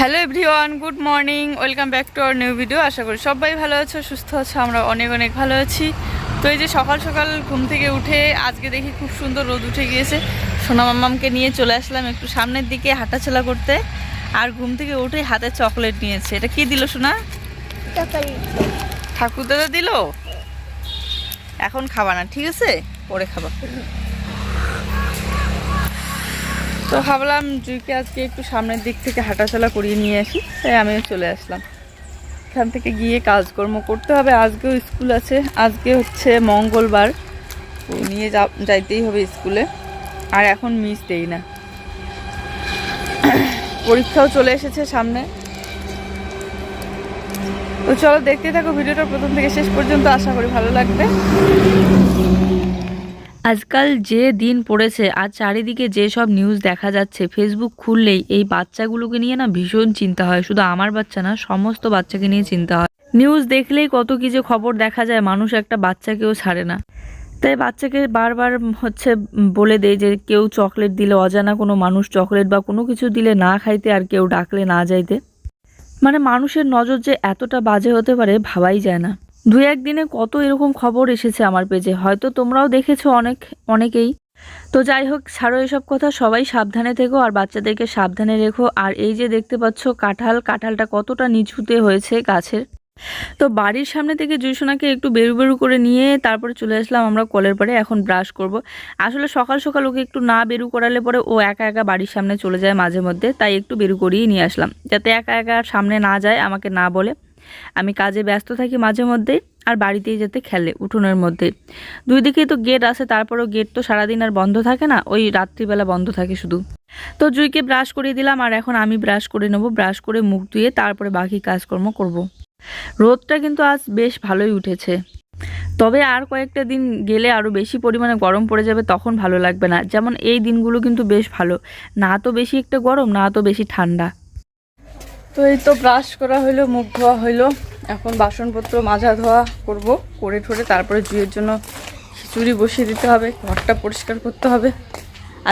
Hello everyone good morning welcome back to our new video. আশা করি সবাই ভালো আছো সুস্থ আছো আমরা অনেক অনেক ভালো আছি। তো এই যে সকাল সকাল ঘুম থেকে উঠে আজকে দেখি খুব সুন্দর রোদ উঠে গিয়েছে। সোনা মাম্মামকে নিয়ে চলে আসলাম একটু সামনের দিকে হাঁটাচলা করতে। আর ঘুম থেকে উঠে হাতে চকলেট নিয়েছে। এটা কি দিল সোনা? ঠাকুর দাদা দিল? এখন খাবা না ঠিক আছে? পরে খাবা। তো ভাবলাম জুইকে আজকে একটু সামনের দিক থেকে হাঁটাচলা করিয়ে নিয়ে আসি, তাই আমিও চলে আসলাম। এখান থেকে গিয়ে কাজকর্ম করতে হবে, আজকেও স্কুল আছে, আজকে হচ্ছে মঙ্গলবার নিয়ে যাইতেই হবে স্কুলে। আর এখন মিস দেই না। পরীক্ষাও চলে এসেছে সামনে। তো চলো দেখতে থাকো, ভিডিওটা প্রথম থেকে শেষ পর্যন্ত, আশা করি ভালো লাগবে। আজকাল যে দিন পড়েছে, আর চারিদিকে যে সব নিউজ দেখা যাচ্ছে ফেসবুক খুললেই এই বাচ্চাগুলোকে নিয়ে না ভীষণ চিন্তা হয়। শুধু আমার বাচ্চা না, সমস্ত বাচ্চাকে নিয়ে চিন্তা হয়। নিউজ দেখলেই কত কি যে খবর দেখা যায়, মানুষ একটা বাচ্চাকেও ছাড়ে না। তাই বাচ্চাকে বারবার হচ্ছে বলে দেয় যে, কেউ চকলেট দিলে অজানা কোনো মানুষ চকলেট বা কোনো কিছু দিলে না খাইতে আর কেউ ডাকলে না যাইতে। মানে মানুষের নজর যে এতটা বাজে হতে পারে, ভাবাই যায় না। দু একদিনে কত এরকম খবর এসেছে আমার পেজে। হয়তো তোমরাও দেখেছ অনেক, অনেকেই। তো যাই হোক, ছাড়ো এসব কথা, সবাই সাবধানে থেকো আর বাচ্চাদেরকে সাবধানে রেখো। আর এই যে দেখতে পাচ্ছ কাঁঠাল, কাঁঠালটা কতটা নিচুতে হয়েছে গাছের। তো বাড়ির সামনে থেকে জুইসোনাকে একটু বেরু বেরু করে নিয়ে তারপরে চলে আসলাম আমরা কলের পরে এখন ব্রাশ করব। আসলে সকাল সকাল ওকে একটু না বেরু করালে পরে ও একা একা বাড়ির সামনে চলে যায় মাঝে মধ্যে, তাই একটু বেরু করিয়ে নিয়ে আসলাম। যাতে একা একা সামনে না যায়, আমাকে না বলে। আমি কাজে ব্যস্ত থাকি মাঝে মধ্যেই আর বাড়িতেই যেতে খেলে উঠোনের মধ্যে। দুই দিকেই তো গেট আছে, তারপরেও গেট তো সারাদিন আর বন্ধ থাকে না, ওই রাত্রিবেলা বন্ধ থাকে শুধু। তো জুইকে ব্রাশ করে দিলাম আর এখন আমি ব্রাশ করে নেব ব্রাশ করে মুখ ধুয়ে তারপরে বাকি কাজকর্ম করব। রোদটা কিন্তু আজ বেশ ভালোই উঠেছে। তবে আর কয়েকটা দিন গেলে আরও বেশি পরিমাণে গরম পড়ে যাবে তখন ভালো লাগবে না, যেমন এই দিনগুলো কিন্তু বেশ ভালো। না তো বেশি একটা গরম, না তো বেশি ঠান্ডা। তো এই তো ব্রাশ করা হইল, মুখ ধোয়া হইল। এখন বাসনপত্র মাজা ধোয়া করব, করে ঠোরে তারপরে জুইয়ের জন্য খিচুড়ি বসিয়ে দিতে হবে, ঘরটা পরিষ্কার করতে হবে।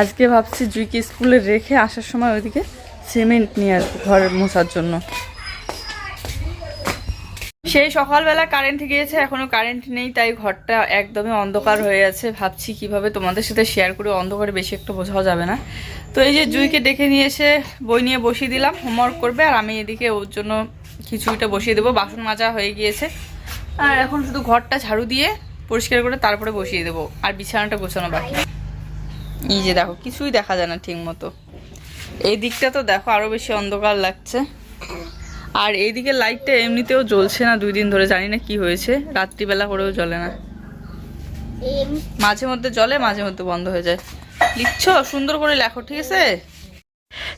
আজকে ভাবছি জুইকে স্কুলে রেখে আসার সময় ওইদিকে সিমেন্ট নিয়ে আসব ঘরের মোছার জন্য। সেই সকালবেলা কারেন্ট গিয়েছে, এখনও কারেন্ট নেই, তাই ঘরটা একদমই অন্ধকার হয়ে আছে। ভাবছি কীভাবে তোমাদের সাথে শেয়ার করে, অন্ধকারে বেশি একটু বোঝাও যাবে না। তো এই যে জুইকে ডেকে নিয়ে এসে বই নিয়ে বসিয়ে দিলাম হোমওয়ার্ক করবে, আর আমি এদিকে ওর জন্য খিচুড়িটা বসিয়ে দেবো, বাসন মাজা হয়ে গিয়েছে। আর এখন শুধু ঘরটা ঝাড়ু দিয়ে পরিষ্কার করে তারপরে বসিয়ে দেবো, আর বিছানাটা গোছানো বাকি। এই যে দেখো, কিছুই দেখা যায় না ঠিক মতো এই দিকটা তো দেখো আরও বেশি অন্ধকার লাগছে। আর এইদিকে লাইটটা এমনিতেও জ্বলছে না দুই দিন ধরে জানি না কি হয়েছে। রাত্রিবেলা করেও জ্বলে না। মাঝে মধ্যে জ্বলে মাঝে মধ্যে বন্ধ হয়ে যায়। লিখছো? সুন্দর করে লেখো ঠিক আছে?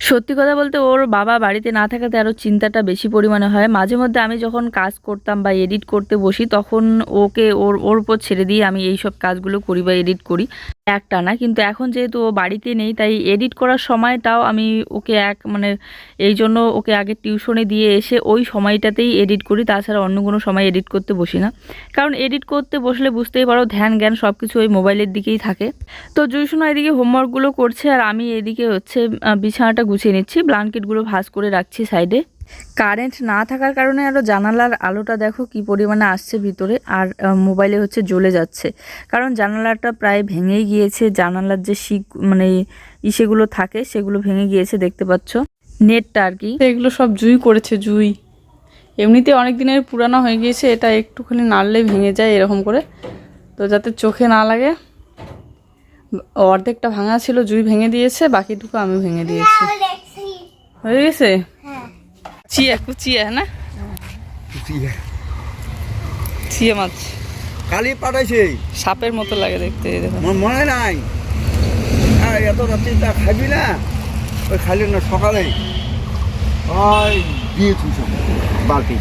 সত্যি কথা বলতে ওর বাবা বাড়িতে না থাকাতে আরও চিন্তাটা বেশি পরিমাণে হয়। মাঝে মধ্যে আমি যখন কাজ করতাম বা এডিট করতে বসি তখন ওকে ওর ওর উপর ছেড়ে দিয়ে আমি এই সব কাজগুলো করি বা এডিট করি। একটা না, কিন্তু এখন যেহেতু ও বাড়িতে নেই, তাই এডিট করার সময়টাও আমি ওকে এক মানে এই জন্য ওকে আগে টিউশনে দিয়ে এসে ওই সময়টাতেই এডিট করি, তাছাড়া অন্য কোনো সময় এডিট করতে বসি না। কারণ এডিট করতে বসলে বুঝতেই পারো ধ্যান, জ্ঞান সব কিছু ওই মোবাইলের দিকেই থাকে। তো জুইশোনা এদিকে হোমওয়ার্কগুলো করছে, আর আমি এদিকে হচ্ছে বিছানাটা গুছিয়ে নিচ্ছি ব্লাঙ্কেটগুলো ভাঁজ করে রাখছি সাইডে কারেন্ট না থাকার কারণে আরও জানালার আলোটা দেখো কি পরিমাণে আসছে ভিতরে আর মোবাইলে হচ্ছে জ্বলে যাচ্ছে। কারণ জানালাটা প্রায় ভেঙেই গিয়েছে জানালার যে শিক মানে ইসেগুলো থাকে সেগুলো ভেঙে গিয়েছে দেখতে পাচ্ছ। নেটটা আর কি। এগুলো সব জুই করেছে জুই। এমনিতে অনেক দিনের পুরানো হয়ে গিয়েছে এটা একটুখানি নাড়লে ভেঙে যায় এরকম করে। তো যাতে চোখে না লাগে অর্ধেকটা ভাঙা ছিল জুই ভেঙে দিয়েছে বাকিটুকু আমি ভেঙে দিয়েছি। হয়ে গেছে? চিয়া কুচিয়া না? চিয়া মাছ। কালি পাঠাইছে। সাপের মতো লাগে দেখতে আমার মনে নাই? আর এত রাত্রি তা খাবি না? ওই খালি না সকালে। ওই দিয়েছি সব। বালতি।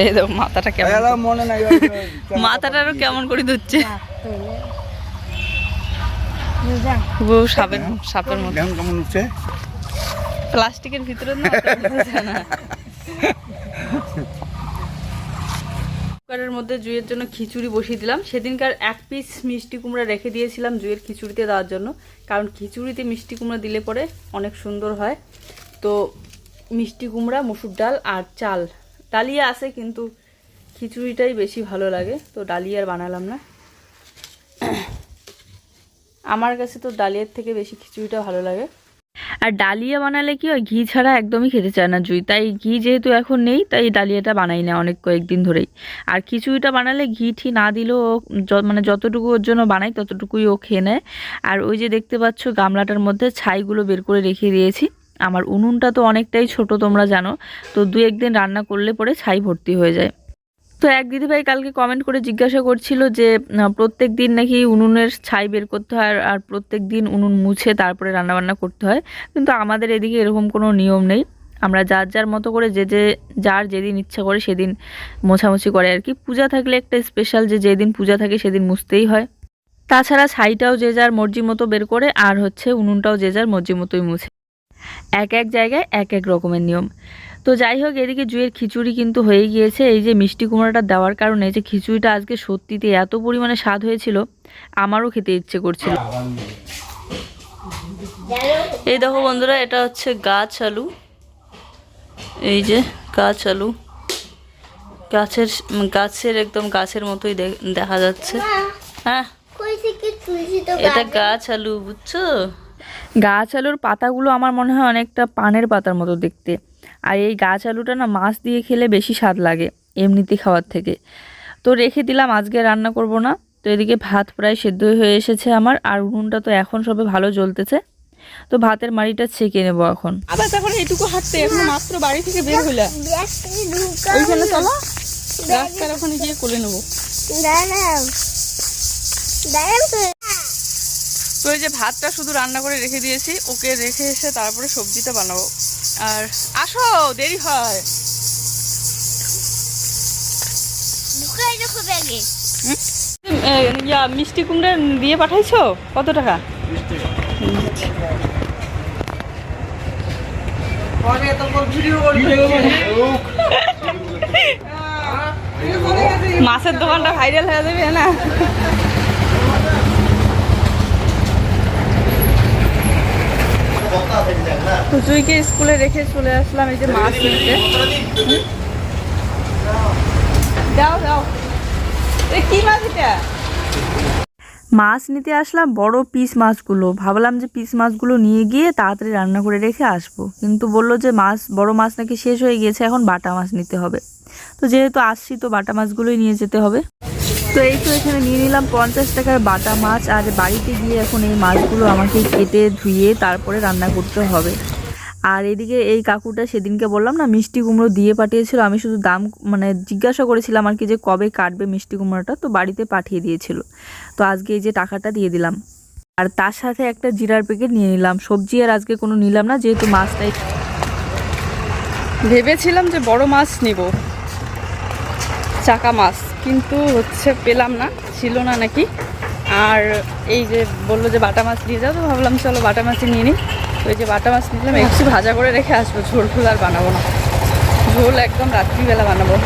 এই দেখো মাথাটা কেমন মনে নাই মাথাটা আরও কেমন করে ধরছে। বউ সাপের সাপের মতো। কেমন কেমন উঠছে। প্লাস্টিকের ভিতরে না কুকারের মধ্যে জুইয়ের জন্য খিচুড়ি বসিয়ে দিলাম। সেদিনকার এক পিস মিষ্টি কুমড়া রেখে দিয়েছিলাম জুইয়ের খিচুড়িতে দেওয়ার জন্য। কারণ খিচুড়িতে মিষ্টি কুমড়া দিলে পরে অনেক সুন্দর হয়। তো মিষ্টি কুমড়া, মুসুর ডাল আর চাল। ডালিয়া আছে কিন্তু খিচুড়িটাই বেশি ভালো লাগে। তো ডালিয়া আর বানালাম না। আমার কাছে তো ডালিয়ার থেকে বেশি খিচুড়িটা ভালো লাগে। আর ডালিয়া বানালে কি হয়? ঘি ছাড়া একদমই খেতে চায় না জুই। তাই ঘি যেহেতু এখন নেই, তাই ডালিয়াটা বানাই না অনেক কয়েকদিন ধরেই। আর খিচুড়িটা বানালে ঘি ঠি না দিলেও মানে যতটুকু ওর জন্য বানাই, ততটুকুই ও খেয়ে নেয়। আর ওই যে দেখতে পাচ্ছ গামলাটার মধ্যে ছাইগুলো বের করে রেখে দিয়েছি। আমার উনুনটা তো অনেকটাই ছোট তোমরা জানো। তো দু একদিন রান্না করলে পরে ছাই ভর্তি হয়ে যায়। তো এক দিদিভাই কালকে কমেন্ট করে জিজ্ঞাসা করছিল যে প্রত্যেক দিন নাকি উনুনের ছাই বের করতে হয় আর- প্রত্যেক দিন উনুন মুছে তারপরে রান্নাবান্না করতে হয়। কিন্তু আমাদের এদিকে এরকম কোনো নিয়ম নেই। আমরা যার যার মতো করে যে যে, যার যেদিন ইচ্ছা করে সেদিন মোছামুছি করে আর কি। পূজা থাকলে একটা স্পেশাল যে, যেদিন পূজা থাকে সেদিন মুছতেই হয়। তাছাড়া ছাইটাও যে, যার মর্জি মতো বের করে আর হচ্ছে উনুনটাও যে, যার মর্জি মতোই মুছে। এক এক জায়গায় এক এক রকমের নিয়ম। তো যাই হোক এদিকে জুয়ের খিচুড়ি কিন্তু হয়ে গিয়েছে। এই যে মিষ্টি কুমড়াটা দেওয়ার কারণে যে খিচুড়িটা আজকে সত্যিতে এত পরিমাণে স্বাদ হয়েছিল আমারও খেতে ইচ্ছে করছিল। এই দেখো বন্ধুরা এটা হচ্ছে গাছ আলু। এই যে গাছ আলু। গাছের গাছের একদম গাছের মতোই দেখা যাচ্ছে। হ্যাঁ। এটা গাছ আলু বুঝছ? গাছ আলুর পাতাগুলো আমার মনে হয় অনেকটা পানের পাতার মতো দেখতে। আর এই গাছ আলুটা না মাছ দিয়ে খেলে বেশি স্বাদ লাগে এমনিতে খাওয়ার থেকে। তো রেখে দিলাম আজকে রান্না করব না। তো এদিকে ভাত প্রায় সেদ্ধ হয়ে এসেছে আমার আর উনুনটা তো এখন সবে ভালো জ্বলতেছে। তো ভাতের মাড়িটা ছেঁকে নেব এখন। আবার তখন এইটুকু হাঁটতে এখন মাত্র বাড়ি থেকে বের হইলা। ওইখানে চলো রাস্তার ওখানে গিয়ে কোলে নেব। দাঁড়াও। দাঁড়াও তো এই যে ভাতটা শুধু রান্না করে রেখে দিয়েছি ওকে রেখে এসে তারপরে সবজিটা বানাবো। আর আসো দেরি হয়। ইয়া মিষ্টি কুমড়া দিয়ে পাঠাইছো? কত টাকা? মাছের দোকানটা ভাইরাল হয়ে যাবে না? স্কুলে রেখে চলে আসলাম এই যে মাছ নিতে। হুম? দাও দাও। কি মাছ এটা? মাছ নিতে আসলাম বড় পিস মাছগুলো। ভাবলাম যে পিস মাছগুলো নিয়ে গিয়ে তাড়াতাড়ি রান্না করে রেখে আসব। কিন্তু বলল যে মাছ বড় মাছ নাকি শেষ হয়ে গিয়েছে এখন বাটা মাছ নিতে হবে। তো যেহেতু আসছি তো বাটা মাছগুলোই নিয়ে যেতে হবে। তো এই তো এখানে নিয়ে নিলাম পঞ্চাশ টাকার বাটা মাছ। আর বাড়িতে গিয়ে এখন এই মাছগুলো আমাকে কেটে ধুয়ে তারপরে রান্না করতে হবে। আর এদিকে এই কাকুটা সেদিনকে বললাম না, মিষ্টি কুমড়ো দিয়ে পাঠিয়েছিল। আমি শুধু দাম মানে জিজ্ঞাসা করেছিলাম আর কি যে কবে কাটবে মিষ্টি কুমড়োটা, তো বাড়িতে পাঠিয়ে দিয়েছিল। তো আজকে এই যে টাকাটা দিয়ে দিলাম। আর তার সাথে একটা জিরার প্যাকেট নিয়ে নিলাম। সবজি আর আজকে কোনো নিলাম না, যেহেতু মাছটাই ভেবেছিলাম যে বড় মাছ নিব। চাকা মাছ। কিন্তু হচ্ছে পেলাম না ছিল না নাকি? আর এই যে বলল যে বাটা মাছ নিয়ে যাও তো ভাবলাম চলো বাটা মাছই নিয়ে নিই। তো এই যে বাটা মাছ নিলাম একটু ভাজা করে রেখে আসব ঝোল ঝোল আর বানাবো না। ঝোল একদম রাত্রিবেলা বানাবো।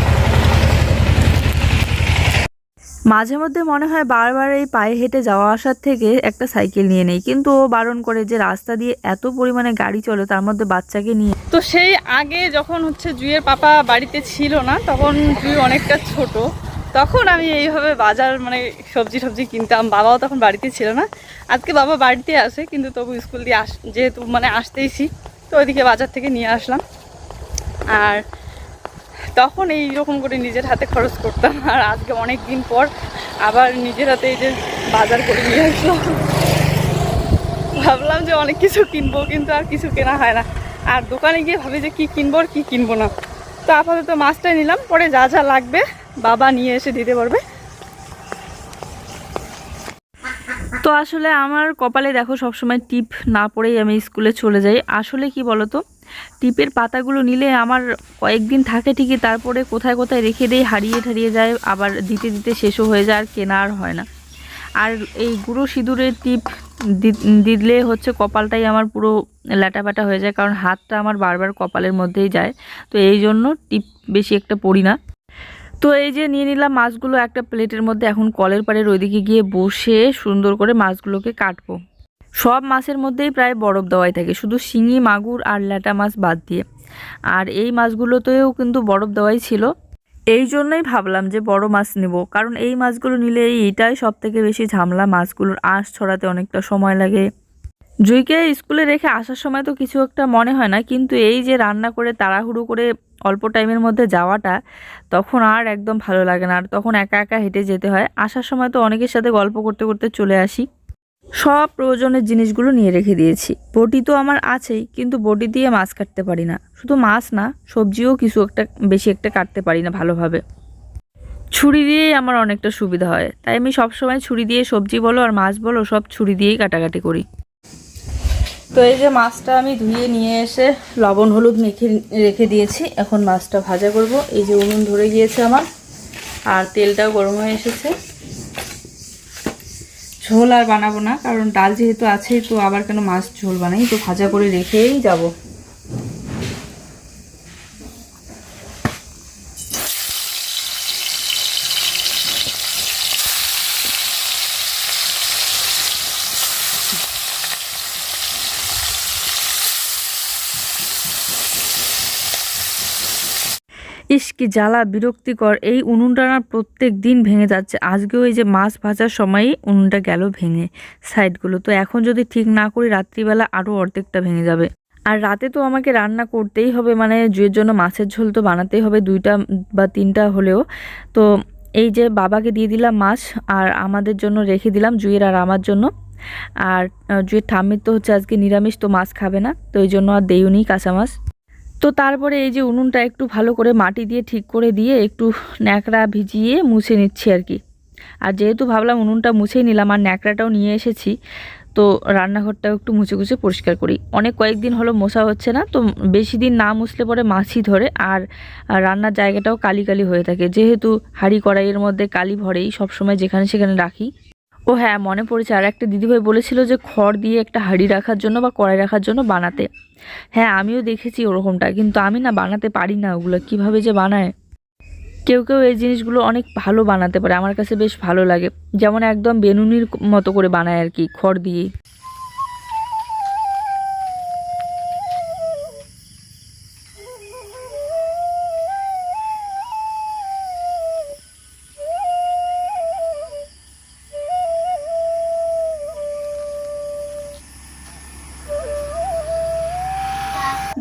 মাঝে মধ্যে মনে হয় বারবার এই পায়ে হেঁটে যাওয়া আসার থেকে একটা সাইকেল নিয়ে নেই কিন্তু ও বারণ করে যে রাস্তা দিয়ে এত পরিমাণে গাড়ি চলে তার মধ্যে বাচ্চাকে নিয়ে। তো সেই আগে যখন হচ্ছে জুয়ের পাপা বাড়িতে ছিল না তখন জুই অনেকটা ছোট। তখন আমি এইভাবে বাজার মানে সবজি টবজি কিনতাম। বাবাও তখন বাড়িতে ছিল না। আজকে বাবা বাড়িতে আসে কিন্তু তবু স্কুল দিয়ে আস যেহেতু মানে আসতেইছি, তো ওইদিকে বাজার থেকে নিয়ে আসলাম। আর তখন এই রকম করে নিজের হাতে খরচ করতাম। আর আজকে অনেক দিন পর আবার নিজের হাতে এই যে বাজার করে নিয়ে আসলাম। ভাবলাম যে অনেক কিছু কিনবো, কিন্তু আর কিছু কেনা হয় না। আর দোকানে গিয়ে ভাবি যে কি কিনবো আর কি কিনবো না। তো আপাতত মাছটাই নিলাম, পরে যা যা লাগবে বাবা নিয়ে এসে দিতে পারবে। তো আসলে আমার কপালে দেখো সবসময় টিপ না পড়েই আমি স্কুলে চলে যাই। আসলে কি বলতো, টিপের পাতাগুলো নিলে আমার কয়েকদিন থাকে ঠিকই, তারপরে কোথায় কোথায় রেখে দেই, হারিয়ে ঠারিয়ে যায়, আবার দিতে দিতে শেষও হয়ে যায়, আর কেনা আর হয় না। আর এই গুঁড়ো সিঁদুরের টিপ দিলে হচ্ছে কপালটাই আমার পুরো ল্যাটাপ্যাটা হয়ে যায়, কারণ হাতটা আমার বারবার কপালের মধ্যেই যায়। তো এই জন্য টিপ বেশি একটা পড়ি না। তো এই যে নিয়ে নিলাম মাছগুলো একটা প্লেটের মধ্যে, এখন কলের পাড়ের ওইদিকে গিয়ে বসে সুন্দর করে মাছগুলোকে কাটবো। সব মাছের মধ্যেই প্রায় বরফ দেওয়াই থাকে, শুধু শিঙি, মাগুর আর ল্যাটা মাছ বাদ দিয়ে। আর এই মাছগুলোতেও কিন্তু বরফ দেওয়াই ছিল। এই জন্যই ভাবলাম যে বড় মাছ নেব, কারণ এই মাছগুলো নিলে এইটাই সব থেকে বেশি ঝামেলা, মাছগুলোর আঁশ ছড়াতে অনেকটা সময় লাগে। জুইকে স্কুলে রেখে আসার সময় তো কিছু একটা মনে হয় না, কিন্তু এই যে রান্না করে তাড়াহুড়ো করে অল্প টাইমের মধ্যে যাওয়াটা তখন আর একদম ভালো লাগে না, আর তখন একা একা হেঁটে যেতে হয়। আসার সময় তো অনেকের সাথে গল্প করতে করতে চলে আসি। সব প্রয়োজনের জিনিসগুলো নিয়ে রেখে দিয়েছি। বটি তো আমার আছেই, কিন্তু বটি দিয়ে মাছ কাটতে পারি না। শুধু মাছ না, সবজিও কিছু একটা, বেশি একটা কাটতে পারি না ভালোভাবে। ছুরি দিয়েই আমার অনেকটা সুবিধা হয়। তাই আমি সবসময় ছুরি দিয়ে সবজি বলো আর মাছ বলো, সব ছুরি দিয়েই কাটাকাটি করি। তো এই যে মাছটা আমি ধুয়ে নিয়ে এসে লবণ, হলুদ মেখে রেখে দিয়েছি। এখন মাছটা ভাজা করব। এই যে উনুন ধরে গিয়েছে আমার, আর তেলটাও গরম হয়ে এসেছে। ঝোল আর বানাবো না, কারণ ডাল যেহেতু আছেই তো আবার কেন মাছ ঝোল বানাই? তো ভাজা করে রেখেই যাব। ইস কি জ্বালা, বিরক্তিকর। এই উনুনটা প্রত্যেক দিন ভেঙে যাচ্ছে। আজকেও এই যে মাছ ভাজার সময়ই উনুনটা গেল ভেঙে। সাইডগুলো তো এখন যদি ঠিক না করি, রাত্রিবেলা আরও অর্ধেকটা ভেঙে যাবে। আর রাতে তো আমাকে রান্না করতেই হবে মানে জুয়ের জন্য মাছের ঝোল তো বানাতেই হবে, দুইটা বা তিনটা হলেও। তো এই যে বাবাকে দিয়ে দিলাম মাছ, আর আমাদের জন্য রেখে দিলাম জুয়ের আর আমার জন্য। আর জুয়ের ঠাম্মির তো হচ্ছে আজকে নিরামিষ, তো মাছ খাবে না। তো এই জন্য আর দেইউনি কাঁচা মাছ তো তারপরে এই যে উনুনটা একটু ভালো করে মাটি দিয়ে ঠিক করে দিয়ে একটু ন্যাকড়া ভিজিয়ে মুছে নিচ্ছি আর কি। আর যেহেতু ভাবলাম উনুনটা মুছেই নিলাম আর ন্যাকড়াটাও নিয়ে এসেছি, তো রান্নাঘরটাও একটু মুছে মুছে পরিষ্কার করি। অনেক কয়েকদিন হলো মোছা হচ্ছে না, তো বেশি দিন না মুছলে পরে মাছি ধরে আর রান্নার জায়গাটাও কালি কালি হয়ে থাকে। যেহেতু হাঁড়ি কড়াইয়ের মধ্যে কালি ভরেই সবসময় যেখানে সেখানে রাখি ও হ্যাঁ মনে পড়েছে। আর একটা দিদিভাই বলেছিল যে খড় দিয়ে একটা হাঁড়ি রাখার জন্য বা কড়াই রাখার জন্য বানাতে। হ্যাঁ আমিও দেখেছি ওরকমটা, কিন্তু আমি না বানাতে পারি না ওগুলো। কীভাবে যে বানায়? কেউ কেউ এই জিনিসগুলো অনেক ভালো বানাতে পারে। আমার কাছে বেশ ভালো লাগে। যেমন একদম বেনুনির মতো করে বানায় আর কি, খড় দিয়ে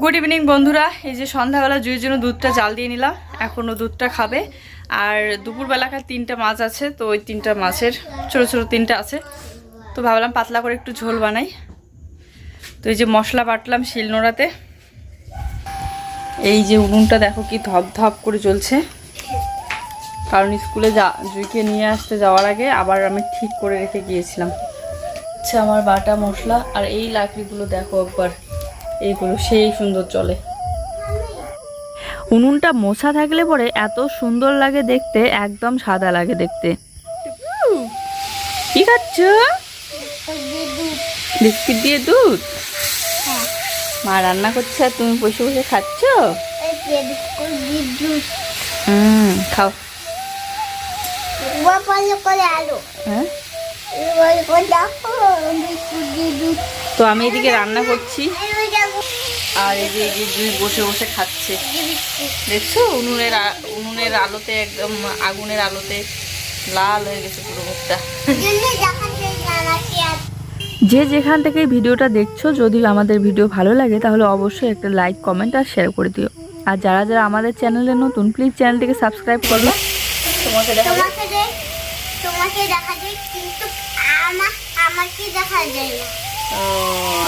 গুড ইভিনিং বন্ধুরা। এই যে সন্ধ্যাবেলা জুইয়ের জন্য দুধটা জাল দিয়ে নিলাম। এখনও দুধটা খাবে। আর দুপুরবেলাকার তিনটা মাছ আছে, তো ওই তিনটা মাছের, ছোট ছোট তিনটা আছে। তো ভাবলাম পাতলা করে একটু ঝোল বানাই। তো এই যে মশলা বাটলাম শিলনোড়াতে। এই যে উনুনটা দেখো কি ধপ ধপ করে চলছে কারণ স্কুলে যা, জুইকে নিয়ে আসতে যাওয়ার আগে আবার আমি ঠিক করে রেখে গিয়েছিলাম। আচ্ছা আমার বাটা মশলা আর এই লাকড়িগুলো দেখো একবার। এইগুলো সেই সুন্দর চলে উনুনটা মোছা থাকলে পরে এত সুন্দর লাগে দেখতে একদম সাদা লাগে দেখতে। কি খাচ্ছ? বিস্কিট দিয়ে দুধ? মা রান্না করছে আর তুমি বসে বসে খাচ্ছ? হুম খাও। করে আলো। হ্যাঁ? তো আমি এদিকে রান্না করছি। আর এই যে জুই বসে বসে খাচ্ছে। দেখছ? উনুনের উনুনের আলোতে একদম আগুনের আলোতে লাল হয়ে গেছে পুরো মুখটা। যে যেখান থেকে ভিডিওটা দেখছ, যদি আমাদের ভিডিও ভালো লাগে, তাহলে অবশ্যই একটা লাইক, কমেন্ট আর শেয়ার করে দিও। আর যারা যারা আমাদের চ্যানেলে নতুন প্লিজ চ্যানেলটিকে সাবস্ক্রাইব করো তোমাকে দেখা যায় ও